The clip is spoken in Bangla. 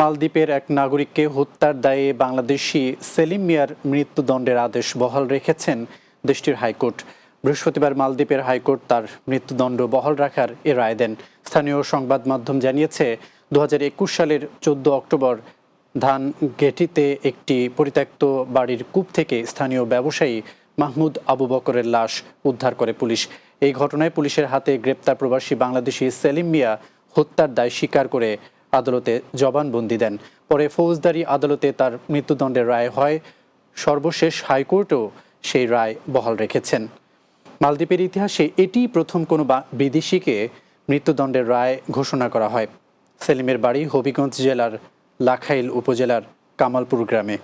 মালদ্বীপের এক নাগরিককে হত্যার দায়ে বাংলাদেশি সেলিম মিয়ার মৃত্যুদণ্ডের আদেশ বহাল রেখেছেন দেশটির হাইকোর্ট। বৃহস্পতিবার মালদ্বীপের হাইকোর্ট তার মৃত্যুদণ্ড বহাল রাখার এ রায় দেন। স্থানীয় সংবাদ মাধ্যম জানিয়েছে, দুহাজার একুশ সালের চোদ্দ অক্টোবর ধান গেটিতে একটি পরিত্যক্ত বাড়ির কূপ থেকে স্থানীয় ব্যবসায়ী মাহমুদ আবু বকরের লাশ উদ্ধার করে পুলিশ। এই ঘটনায় পুলিশের হাতে গ্রেপ্তার প্রবাসী বাংলাদেশি সেলিম মিয়া হত্যার দায় স্বীকার করে আদালতে জবানবন্দি দেন। পরে ফৌজদারি আদালতে তার মৃত্যুদণ্ডের রায় হয়। সর্বশেষ হাইকোর্টও সেই রায় বহাল রেখেছেন। মালদ্বীপের ইতিহাসে এটি প্রথম কোনো বিদেশিকে মৃত্যুদণ্ডের রায় ঘোষণা করা হয়। সেলিমের বাড়ি হবিগঞ্জ জেলার লাখাইল উপজেলার কামালপুর গ্রামে।